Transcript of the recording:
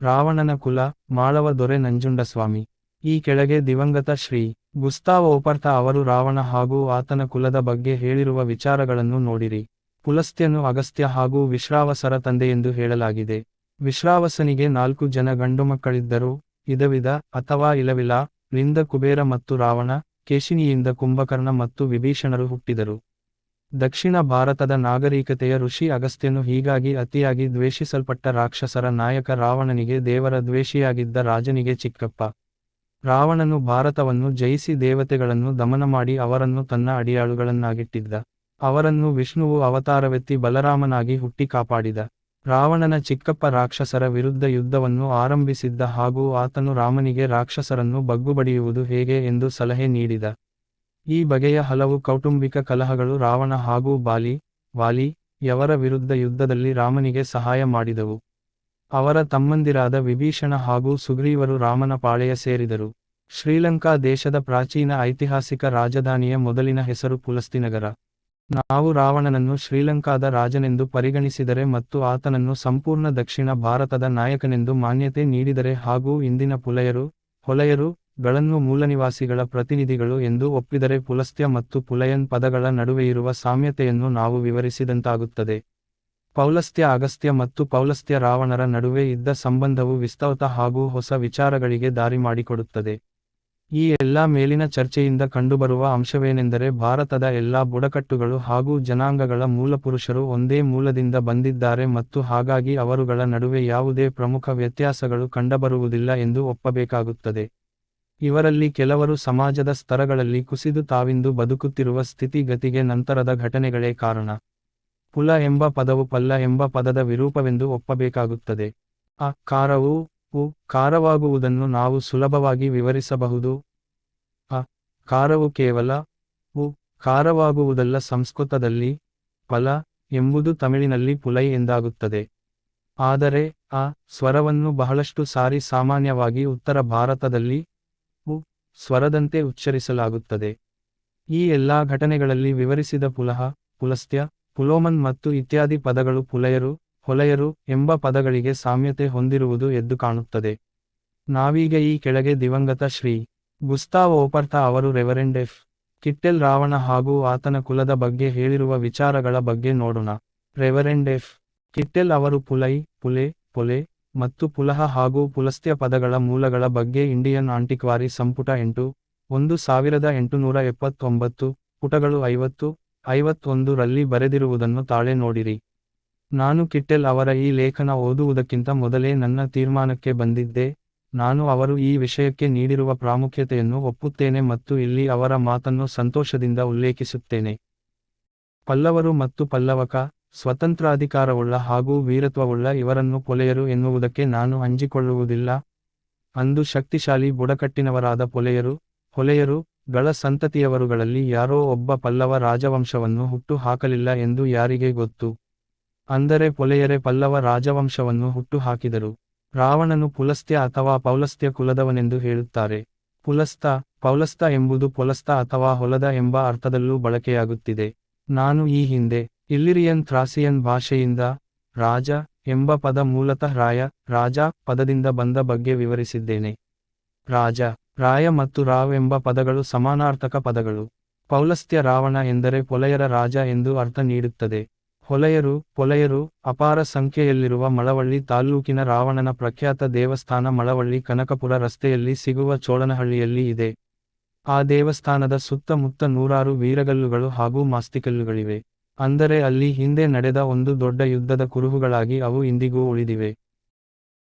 ರಾವಣನ ಕುಲ, ಮಾಳವ ದೊರೆ ನಂಜುಂಡಸ್ವಾಮಿ ಈ ಕೆಳಗೆ ದಿವಂಗತ ಶ್ರೀ ಗುಸ್ತಾವ ಓಪರ್ತ ಅವರು ರಾವಣ ಹಾಗೂ ಆತನ ಕುಲದ ಬಗ್ಗೆ ಹೇಳಿರುವ ವಿಚಾರಗಳನ್ನು ನೋಡಿರಿ. ಪುಲಸ್ತ್ಯನು ಅಗಸ್ತ್ಯ ಹಾಗೂ ವಿಶ್ರಾವಸರ ತಂದೆಯೆಂದು ಹೇಳಲಾಗಿದೆ. ವಿಶ್ರಾವಸನಿಗೆ ನಾಲ್ಕು ಜನ ಗಂಡು ಮಕ್ಕಳಿದ್ದರು ಇದವಿದ ಅಥವಾ ಇಲವಿಲ ಲಿಂದ ಕುಬೇರ ಮತ್ತು ರಾವಣ, ಕೇಶಿನಿಯಿಂದ ಕುಂಭಕರ್ಣ ಮತ್ತು ವಿಭೀಷಣರು ಹುಟ್ಟಿದರು. ದಕ್ಷಿಣ ಭಾರತದ ನಾಗರಿಕತೆಯ ಋಷಿ ಅಗಸ್ತ್ಯನು ಹೀಗಾಗಿ ಅತಿಯಾಗಿ ದ್ವೇಷಿಸಲ್ಪಟ್ಟ ರಾಕ್ಷಸರ ನಾಯಕ ರಾವಣನಿಗೆ ದೇವರ ದ್ವೇಷಿಯಾಗಿದ್ದ ರಾಜನಿಗೆ ಚಿಕ್ಕಪ್ಪ. ರಾವಣನು ಭಾರತವನ್ನು ಜಯಿಸಿ ದೇವತೆಗಳನ್ನು ದಮನ ಮಾಡಿ ಅವರನ್ನು ತನ್ನ ಅಡಿಯಾಳುಗಳನ್ನಾಗಿಟ್ಟಿದ್ದ. ಅವರನ್ನು ವಿಷ್ಣುವು ಅವತಾರವೆತ್ತಿ ಬಲರಾಮನಾಗಿ ಹುಟ್ಟಿ ಕಾಪಾಡಿದ. ರಾವಣನ ಚಿಕ್ಕಪ್ಪ ರಾಕ್ಷಸರ ವಿರುದ್ಧ ಯುದ್ಧವನ್ನು ಆರಂಭಿಸಿದ್ದ ಹಾಗೂ ಆತನು ರಾಮನಿಗೆ ರಾಕ್ಷಸರನ್ನು ಬಗ್ಗುಬಡಿಯುವುದು ಹೇಗೆ ಎಂದು ಸಲಹೆ ನೀಡಿದ. ಈ ಬಗೆಯ ಹಲವು ಕೌಟುಂಬಿಕ ಕಲಹಗಳು ರಾವಣ ಹಾಗೂ ಬಾಲಿ, ವಾಲಿ ಯವರ ವಿರುದ್ಧ ಯುದ್ಧದಲ್ಲಿ ರಾಮನಿಗೆ ಸಹಾಯ ಮಾಡಿದವು. ಅವರ ತಮ್ಮಂದಿರಾದ ವಿಭೀಷಣ ಹಾಗೂ ಸುಗ್ರೀವರು ರಾಮನ ಪಾಳೆಯ ಸೇರಿದರು. ಶ್ರೀಲಂಕಾ ದೇಶದ ಪ್ರಾಚೀನ ಐತಿಹಾಸಿಕ ರಾಜಧಾನಿಯ ಮೊದಲಿನ ಹೆಸರು ಪುಲಸ್ತಿನಗರ. ನಾವು ರಾವಣನನ್ನು ಶ್ರೀಲಂಕಾದ ರಾಜನೆಂದು ಪರಿಗಣಿಸಿದರೆ ಮತ್ತು ಆತನನ್ನು ಸಂಪೂರ್ಣ ದಕ್ಷಿಣ ಭಾರತದ ನಾಯಕನೆಂದು ಮಾನ್ಯತೆ ನೀಡಿದರೆ ಹಾಗೂ ಇಂದಿನ ಪುಲಯರು, ಹೊಲೆಯರು ಗಳನ್ನು ಮೂಲನಿವಾಸಿಗಳ ಪ್ರತಿನಿಧಿಗಳು ಎಂದು ಒಪ್ಪಿದರೆ ಪುಲಸ್ತ್ಯ ಮತ್ತು ಪುಲಯನ್ ಪದಗಳ ನಡುವೆ ಇರುವ ಸಾಮ್ಯತೆಯನ್ನು ನಾವು ವಿವರಿಸಿದಂತಾಗುತ್ತದೆ. ಪೌಲಸ್ತ್ಯ ಅಗಸ್ತ್ಯ ಮತ್ತು ಪೌಲಸ್ತ್ಯ ರಾವಣರ ನಡುವೆ ಇದ್ದ ಸಂಬಂಧವು ವಿಸ್ತೃತ ಹಾಗೂ ಹೊಸ ವಿಚಾರಗಳಿಗೆ ದಾರಿ ಮಾಡಿಕೊಡುತ್ತದೆ. ಈ ಎಲ್ಲಾ ಮೇಲಿನ ಚರ್ಚೆಯಿಂದ ಕಂಡುಬರುವ ಅಂಶವೇನೆಂದರೆ ಭಾರತದ ಎಲ್ಲಾ ಬುಡಕಟ್ಟುಗಳು ಹಾಗೂ ಜನಾಂಗಗಳ ಮೂಲಪುರುಷರು ಒಂದೇ ಮೂಲದಿಂದ ಬಂದಿದ್ದಾರೆ ಮತ್ತು ಹಾಗಾಗಿ ಅವರುಗಳ ನಡುವೆ ಯಾವುದೇ ಪ್ರಮುಖ ವ್ಯತ್ಯಾಸಗಳು ಕಂಡುಬರುವುದಿಲ್ಲ ಎಂದು ಒಪ್ಪಬೇಕಾಗುತ್ತದೆ. ಇವರಲ್ಲಿ ಕೆಲವರು ಸಮಾಜದ ಸ್ತರಗಳಲ್ಲಿ ಕುಸಿದು ತಾವಿಂದು ಬದುಕುತ್ತಿರುವ ಸ್ಥಿತಿಗತಿಗೆ ನಂತರದ ಘಟನೆಗಳೇ ಕಾರಣ. ಪುಲ ಎಂಬ ಪದವು ಪಲ್ಲ ಎಂಬ ಪದದ ವಿರೂಪವೆಂದು ಒಪ್ಪಬೇಕಾಗುತ್ತದೆ. ಅ ಕಾರವು, ಉ, ಕಾರವಾಗುವುದನ್ನು ನಾವು ಸುಲಭವಾಗಿ ವಿವರಿಸಬಹುದು. ಅ ಕಾರವು ಕೇವಲ, ಉ, ಕಾರವಾಗುವುದಲ್ಲ ಸಂಸ್ಕೃತದಲ್ಲಿ, ಪಲ ಎಂಬುದು ತಮಿಳಿನಲ್ಲಿ ಪುಲೈ ಎಂದಾಗುತ್ತದೆ. ಆದರೆ, ಆ ಸ್ವರವನ್ನು ಬಹಳಷ್ಟು ಸಾರಿ ಸಾಮಾನ್ಯವಾಗಿ ಉತ್ತರ ಭಾರತದಲ್ಲಿ ಸ್ವರದಂತೆ ಉಚ್ಚರಿಸಲಾಗುತ್ತದೆ. ಈ ಎಲ್ಲಾ ಘಟನೆಗಳಲ್ಲಿ ವಿವರಿಸಿದ ಪುಲಹ, ಪುಲಸ್ತ್ಯ, ಪುಲೋಮನ್ ಮತ್ತು ಇತ್ಯಾದಿ ಪದಗಳು ಪುಲಯರು, ಹೊಲೆಯರು ಎಂಬ ಪದಗಳಿಗೆ ಸಾಮ್ಯತೆ ಹೊಂದಿರುವುದು ಎದ್ದು ಕಾಣುತ್ತದೆ. ನಾವೀಗ ಈ ಕೆಳಗೆ ದಿವಂಗತ ಶ್ರೀ ಗುಸ್ತಾವ್ ಓಪರ್ಥ ಅವರು ರೆವರೆಂಡ್ ಎಫ್. ಕಿಟ್ಟೆಲ್ ರಾವಣ ಹಾಗೂ ಆತನ ಕುಲದ ಬಗ್ಗೆ ಹೇಳಿರುವ ವಿಚಾರಗಳ ಬಗ್ಗೆ ನೋಡೋಣ. Reverend F. ಕಿಟ್ಟೆಲ್ ಅವರು ಪುಲೈ, ಪುಲೆ, ಪೊಲೆ ಮತ್ತು ಪುಲಹ ಹಾಗೂ ಪುಲಸ್ತ್ಯ ಪದಗಳ ಮೂಲಗಳ ಬಗ್ಗೆ ಇಂಡಿಯನ್ ಆಂಟಿಕ್ವಾರಿ ಸಂಪುಟ ಎಂಟು, ಒಂದು ಸಾವಿರದ ಎಂಟುನೂರ ಎಪ್ಪತ್ತೊಂಬತ್ತು, ಪುಟಗಳು ಐವತ್ತು, ಐವತ್ತೊಂದು ರಲ್ಲಿ ಬರೆದಿರುವುದನ್ನು ತಾಳೆ ನೋಡಿರಿ. ನಾನು ಕಿಟ್ಟೆಲ್ ಅವರ ಈ ಲೇಖನ ಓದುವುದಕ್ಕಿಂತ ಮೊದಲೇ ನನ್ನ ತೀರ್ಮಾನಕ್ಕೆ ಬಂದಿದ್ದೆ. ನಾನು ಅವರು ಈ ವಿಷಯಕ್ಕೆ ನೀಡಿರುವ ಪ್ರಾಮುಖ್ಯತೆಯನ್ನು ಒಪ್ಪುತ್ತೇನೆ ಮತ್ತು ಇಲ್ಲಿ ಅವರ ಮಾತನ್ನು ಸಂತೋಷದಿಂದ ಉಲ್ಲೇಖಿಸುತ್ತೇನೆ. ಪಲ್ಲವರು ಮತ್ತು ಪಲ್ಲವಕ ಸ್ವತಂತ್ರಾಧಿಕಾರವುಳ್ಳ ಹಾಗೂ ವೀರತ್ವವುಳ್ಳ ಇವರನ್ನು ಪೊಲೆಯರು ಎನ್ನುವುದಕ್ಕೆ ನಾನು ಅಂಜಿಕೊಳ್ಳುವುದಿಲ್ಲ. ಅಂದು ಶಕ್ತಿಶಾಲಿ ಬುಡಕಟ್ಟಿನವರಾದ ಪೊಲೆಯರು ಹೊಲೆಯರು ಗಳ ಸಂತತಿಯವರುಗಳಲ್ಲಿ ಯಾರೋ ಒಬ್ಬ ಪಲ್ಲವ ರಾಜವಂಶವನ್ನು ಹುಟ್ಟು ಹಾಕಲಿಲ್ಲ ಎಂದು ಯಾರಿಗೆ ಗೊತ್ತು? ಅಂದರೆ ಪೊಲೆಯರೆ ಪಲ್ಲವ ರಾಜವಂಶವನ್ನು ಹುಟ್ಟು ಹಾಕಿದರು ರಾವಣನು ಪುಲಸ್ತ್ಯ ಅಥವಾ ಪೌಲಸ್ತ್ಯ ಕುಲದವನೆಂದು ಹೇಳುತ್ತಾರೆ. ಪುಲಸ್ತ, ಪೌಲಸ್ತ ಎಂಬುದು ಪೊಲಸ್ತ ಅಥವಾ ಹೊಲದ ಎಂಬ ಅರ್ಥದಲ್ಲೂ ಬಳಕೆಯಾಗುತ್ತಿದೆ. ನಾನು ಈ ಹಿಂದೆ ಇಲ್ಲಿರಿಯನ್ ಥ್ರಾಸಿಯನ್ ಭಾಷೆಯಿಂದ ರಾಜ ಎಂಬ ಪದ ಮೂಲತಃ ರಾಯ, ರಾಜ ಪದದಿಂದ ಬಂದ ಬಗ್ಗೆ ವಿವರಿಸಿದ್ದೇನೆ. ರಾಜ, ರಾಯ ಮತ್ತು ರಾವ್ ಎಂಬ ಪದಗಳು ಸಮಾನಾರ್ಥಕ ಪದಗಳು. ಪೌಲಸ್ತ್ಯ ರಾವಣ ಎಂದರೆ ಪೊಲೆಯರ ರಾಜ ಎಂದು ಅರ್ಥ ನೀಡುತ್ತದೆ. ಹೊಲೆಯರು ಪೊಲೆಯರು ಅಪಾರ ಸಂಖ್ಯೆಯಲ್ಲಿರುವ ಮಳವಳ್ಳಿ ತಾಲ್ಲೂಕಿನ ರಾವಣನ ಪ್ರಖ್ಯಾತ ದೇವಸ್ಥಾನ ಮಳವಳ್ಳಿ ಕನಕಪುರ ರಸ್ತೆಯಲ್ಲಿ ಸಿಗುವ ಚೋಳನಹಳ್ಳಿಯಲ್ಲಿ ಇದೆ. ಆ ದೇವಸ್ಥಾನದ ಸುತ್ತಮುತ್ತ ನೂರಾರು ವೀರಗಲ್ಲುಗಳು ಹಾಗೂ ಮಾಸ್ತಿಕಲ್ಲುಗಳಿವೆ. ಅಂದರೆ ಅಲ್ಲಿ ಹಿಂದೆ ನಡೆದ ಒಂದು ದೊಡ್ಡ ಯುದ್ಧದ ಕುರುಹುಗಳಾಗಿ ಅವು ಇಂದಿಗೂ ಉಳಿದಿವೆ.